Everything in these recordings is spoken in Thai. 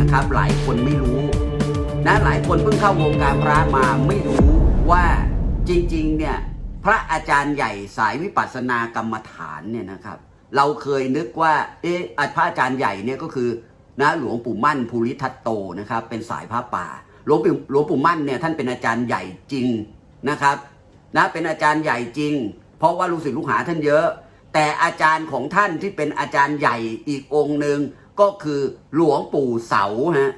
นะครับ หลายคนไม่รู้นะหลายคนเพิ่งเข้าวงการพระมาไม่รู้ว่าจริงๆเนี่ยพระอาจารย์ใหญ่สายวิปัสสนากรรมฐานเนี่ยนะครับ เราเคยนึกว่าเอ๊ะพระอาจารย์ใหญ่เนี่ยก็คือนะหลวงปู่มั่นภูริทัตโตนะครับ เป็นสายพระป่าหลวงปู่หลวงปู่มั่นเนี่ยท่านเป็นอาจารย์ใหญ่จริงนะครับนะเป็นอาจารย์ใหญ่จริง เพราะว่าลูกศิษย์ลูกหาท่านเยอะ แต่อาจารย์ของท่านที่เป็นอาจารย์ใหญ่อีกองค์หนึ่ง ก็คือหลวงปู่เสาฮะ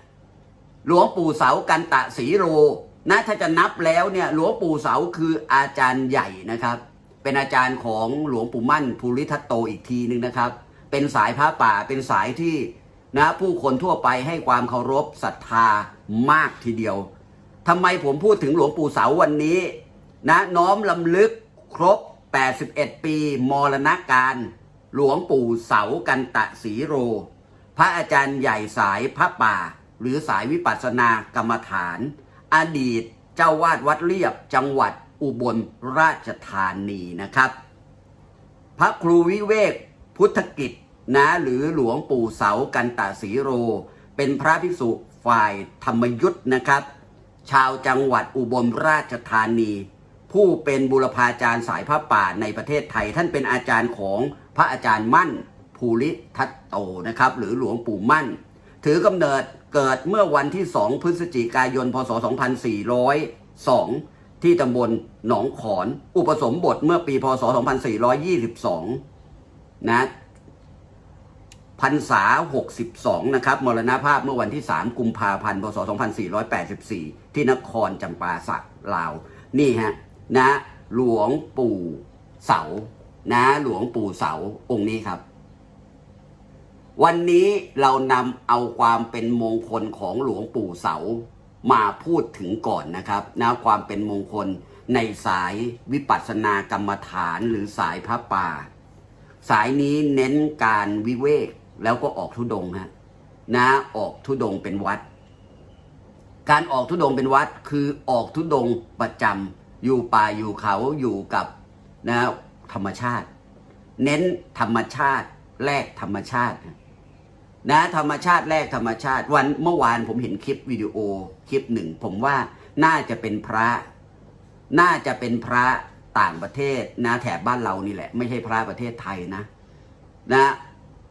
หลวงปู่เสากันตะสีโรนะถ้าจะนับแล้วเนี่ยหลวงปู่เสาคืออาจารย์ใหญ่นะครับ เป็นอาจารย์ของหลวงปู่มั่นภูริทัตโตอีกทีหนึ่งนะครับ เป็นสายพระป่าเป็นสายที่นะผู้คนทั่วไปให้ความเคารพศรัทธามากทีเดียวทำไมผมพูดถึงหลวงปู่เสาวันนี้นะน้อมลำลึกครบ 81 ปี มรณการ หลวงปู่เสากันตะสีโร พระอาจารย์ใหญ่สายพระป่า หรือสายวิปัสสนากรรมฐาน อดีตเจ้าวาดวัดเรียบจังหวัดอุบลราชธานีนะครับ พระครูวิเวกพุทธกิจนะหรือหลวงปู่เสากันตะสีโร เป็นพระภิกษุฝ่ายธรรมยุทธ์นะครับ ชาวจังหวัดอุบลราชธานี ผู้เป็นบุรพาจารย์สายพระป่าในประเทศไทย ท่านเป็นอาจารย์ของพระอาจารย์มั่น ภูริทัตโตนะครับ หรือหลวงปู่มั่น ถือกำเนิดเกิดเมื่อวันที่ 2 พฤศจิกายน พศ 2402 ที่ตำบลหนองขอน อุปสมบทเมื่อปี พศ 2422 นะพรรษา 62 นะครับ มรณภาพเมื่อวันที่ 3 กุมภาพันธ์ พศ 2484 ที่นครจำปาสักลาว นี่ฮะ นะ หลวงปู่เสา นะ หลวงปู่เสา องค์นี้ครับ วันนี้เรานำเอาความเป็นมงคลของหลวงปู่เสามาพูดถึงก่อนนะครับนะความเป็นมงคลในสายวิปัสสนากรรมฐานหรือสายพระป่า สายนี้เน้นการวิเวกแล้วก็ออกทุดงฮะนะออกทุดงเป็นวัด การออกทุดงเป็นวัดคือออกทุดงประจำอยู่ป่าอยู่เขาอยู่กับนะธรรมชาติ เน้นธรรมชาติแลกธรรมชาติ นะธรรมชาติแรกธรรมชาติวันเมื่อวานผมเห็นคลิปวิดีโอคลิปหนึ่ง ผมว่าน่าจะเป็นพระ น่าจะเป็นพระต่างประเทศนะแถบบ้านเรานี่แหละ ไม่ใช่พระประเทศไทยนะนะ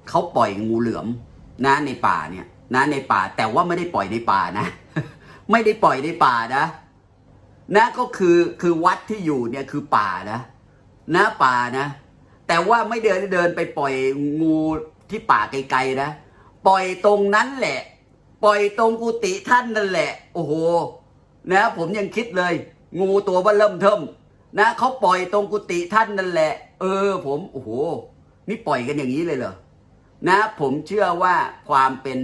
เขาปล่อยงูเหลือมนะในป่าเนี่ยนะในป่าแต่ว่าไม่ได้ปล่อยในป่านะ ไม่ได้ปล่อยในป่านะ นะก็คือคือวัดที่อยู่เนี่ยคือป่านะนะป่านะ แต่ว่าไม่เดินเดินไปปล่อยงูที่ป่าไกลๆนะ ปล่อยตรงนั้นแหละ ปล่อยตรงกุฏิท่านนั่นแหละ โอ้โห นะ ผมยังคิดเลย งูตัวว่าเริ่มเทิมนะเขาปล่อยตรงกุฏิท่านนั่นแหละ เออ ผมโอ้โห นี่ปล่อยกันอย่างนี้เลยเหรอนะ ผมเชื่อว่าความเป็น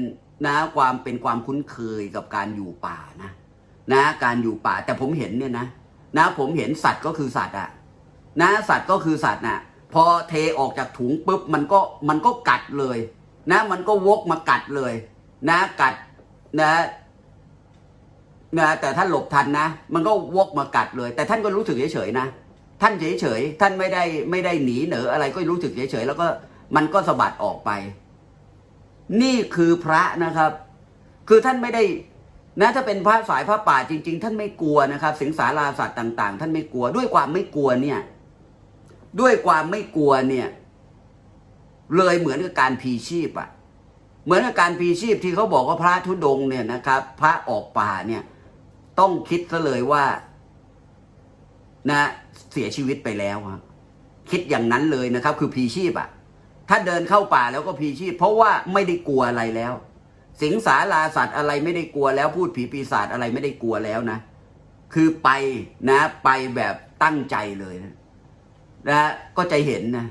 นะความเป็นความคุ้นเคยกับการอยู่ป่านะ นะ การอยู่ป่าแต่ผมเห็นเนี่ยนะนะผมเห็นสัตว์ก็คือสัตว์อะนะสัตว์ก็คือสัตว์น่ะ พอเทออกจากถุงปุ๊บมันก็มันก็กัดเลย นะมันก็วกมากัดเลยนะกัดนะนะแต่ท่านหลบทันนะ มันก็วกมากัดเลย แต่ท่านก็รู้สึกเฉยๆนะ ท่านเฉยๆท่านไม่ได้ไม่ได้หนีเหนออะไรก็รู้สึกเฉยๆแล้วก็มันก็สะบัดออกไป นี่คือพระนะครับ คือท่านไม่ได้นะถ้าเป็นพระสายพระป่าจริง ๆ ท่านไม่กลัวนะครับ สิงสาราสัตว์ต่าง ๆ ท่านไม่กลัว ด้วยความไม่กลัวเนี่ย ด้วยความไม่กลัวเนี่ย เลยเหมือนกับการพีชีพอะเหมือนกับการพีชีพที่เขาบอกว่าพระธุดงเนี่ยนะครับ พระออกป่าเนี่ย ต้องคิดซะเลยว่านะเสียชีวิตไปแล้วครับคิดอย่างนั้นเลยนะครับ คือพีชีพอะถ้าเดินเข้าป่าแล้วก็พีชีพ เพราะว่าไม่ได้กลัวอะไรแล้ว สิงสาราสัตว์อะไรไม่ได้กลัวแล้ว พูดผีปีศาจอะไรไม่ได้กลัวแล้วนะ คือไปนะ ไปแบบตั้งใจเลยนะนะก็ใจเห็นนะ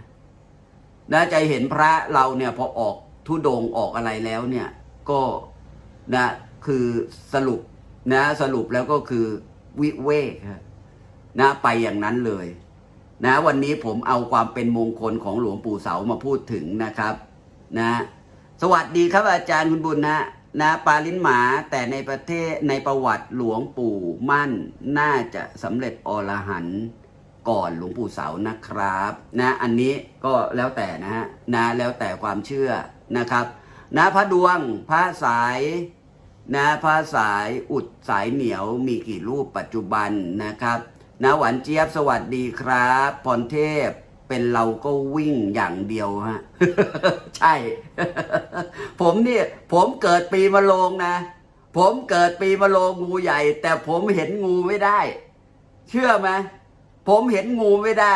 นะใจเห็นพระเราเนี่ยพอออกทุดงออกอะไรแล้วเนี่ยก็นะคือสรุปนะสรุปแล้วก็คือวิเวกนะไปอย่างนั้นเลยนะวันนี้ผมเอาความเป็นมงคลของหลวงปู่เสามาพูดถึงนะครับนะสวัสดีครับอาจารย์คุณบุญนะนะปาลินหมาแต่ในประเทศในประวัติหลวงปู่มั่นน่าจะสำเร็จอรหันต์ ก่อนหลวงปู่เสานะครับนะอันนี้ก็แล้วแต่นะฮะนะแล้วแต่ความเชื่อนะครับนะพระดวงพระสายนะผ้าสายอุดสายเหนียวมีกี่รูปปัจจุบันนะครับนะหวานเจี๊ยบสวัสดีครับพรเทพเป็นเราก็วิ่งอย่างเดียวฮะใช่ ผมเนี่ยผมเกิดปีมะโรงนะ ผมเกิดปีมะโรงงูใหญ่ แต่ผมเห็นงูไม่ได้ เชื่อไหม ผมเห็นงูไม่ได้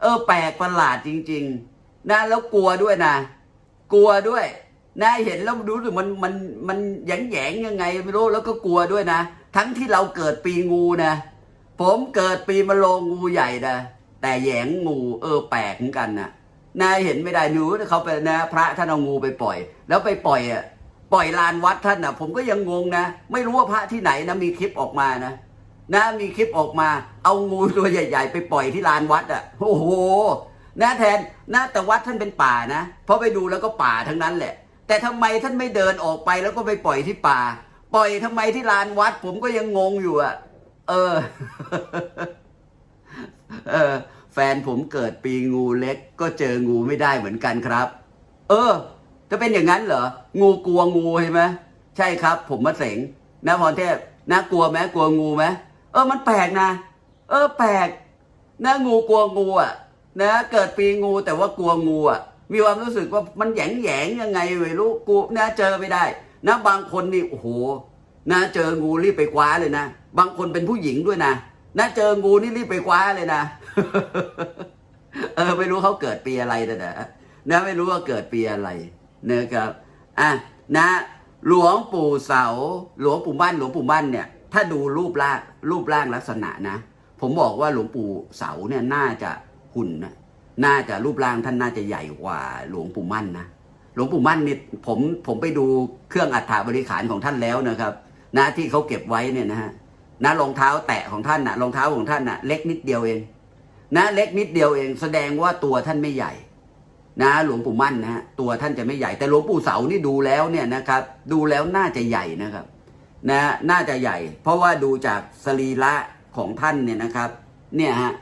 เออ แปลกประหลาดจริง ๆนะแล้วกลัวด้วยนะ กลัวด้วยนะเห็นแล้วรู้สึกมันมันมันแยงแยงยังไงไม่รู้แล้วก็กลัวด้วยนะ ทั้งที่เราเกิดปีงูนะ ผมเกิดปีมะโรงงูใหญ่นะแต่แยงงูเออแปลกเหมือนกันนะนายเห็นไม่ได้หนูเขาไปนะ พระท่านเอางูไปปล่อย แล้วไปปล่อยอะปล่อยลานวัดท่านนะผมก็ยังงงนะ ไม่รู้ว่าพระที่ไหนนะมีคลิปออกมานะ นะมีคลิปออกมา เอางูตัวใหญ่ ๆ ไปปล่อยที่ลานวัดอะโอ้โหนะแทนนะแต่วัดท่านเป็นป่านะเพราะไปดูแล้วก็ป่าทั้งนั้นแหละ แต่ทำไมท่านไม่เดินออกไปแล้วก็ไปปล่อยที่ป่า ปล่อยทำไมที่ลานวัด ผมก็ยังงงอยู่อะ เออ เออ แฟนผมเกิดปีงูเล็ก ก็เจองูไม่ได้เหมือนกันครับ เออจะเป็นอย่างนั้นเหรอ งูกลัวงูใช่ไหมใช่ครับ ผมมาเสงนะพรเทพนะกลัวไหมกลัวงูไหม ออมันแปลกนะ เออแปลกนะงูกลัวงูอะนะเกิดปีงูแต่ว่ากลัวงูอะมีความรู้สึกว่ามันแยงแยงยังไงไม่รู้กูนะเจอไม่ได้ นะบางคนนี่โอ้โหนะเจองูรีบไปคว้าเลยนะบางคนเป็นผู้หญิงด้วยนะนะเจองูนี่รีบไปคว้าเลยนะเออไม่รู้เขาเกิดปีอะไรนะนะนะไม่รู้ว่าเกิดปีอะไรนะครับอะนะ หลวงปู่เสา หลวงปู่มั่นหลวงปู่มั่นเนี่ย ถ้าดูรูปร่างรูปร่างลักษณะนะ ผมบอกว่าหลวงปู่เสาเนี่ยน่าจะหุ่นนะน่าจะรูปร่างท่านน่าจะใหญ่กว่าหลวงปู่มั่นนะหลวงปู่มั่นนี่ผมผมไปดูเครื่องอัฐบริขารของท่านแล้วนะครับนะที่เขาเก็บไว้เนี่ยนะฮะนะรองเท้าแตะของท่านนะรองเท้าของท่านนะเล็กนิดเดียวเอง นะ เล็กนิดเดียวเอง แสดงว่าตัวท่านไม่ใหญ่ นะหลวงปู่มั่นนะฮะตัวท่านจะไม่ใหญ่แต่หลวงปู่เสานี่ดูแล้วเนี่ยนะครับ ดูแล้วน่าจะใหญ่นะครับ นะน่าจะใหญ่ เพราะว่าดูจากสรีระของท่านเนี่ยนะครับ เนี่ยฮะ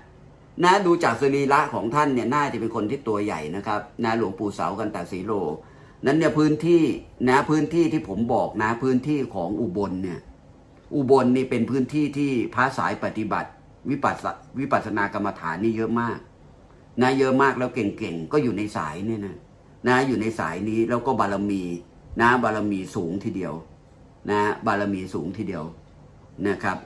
นะดูจากสรีระของท่านเนี่ยน่าจะเป็นคนที่ตัวใหญ่นะครับนะหลวงปู่เสากันตสีโล นั้นเนี่ยพื้นที่นะพื้นที่ที่ผมบอกนะพื้นที่ของอุบลเนี่ยอุบลนี่เป็นพื้นที่ที่พระสายปฏิบัติ วิปัสสวิปัสสนากรรมฐานนี่เยอะมากนะเยอะมากแล้วเก่งๆก็อยู่ในสายเนี่ยนะนะอยู่ในสายนี้แล้วก็บารมีนะบารมีสูงทีเดียว นะบารมีสูงทีเดียวนะครับ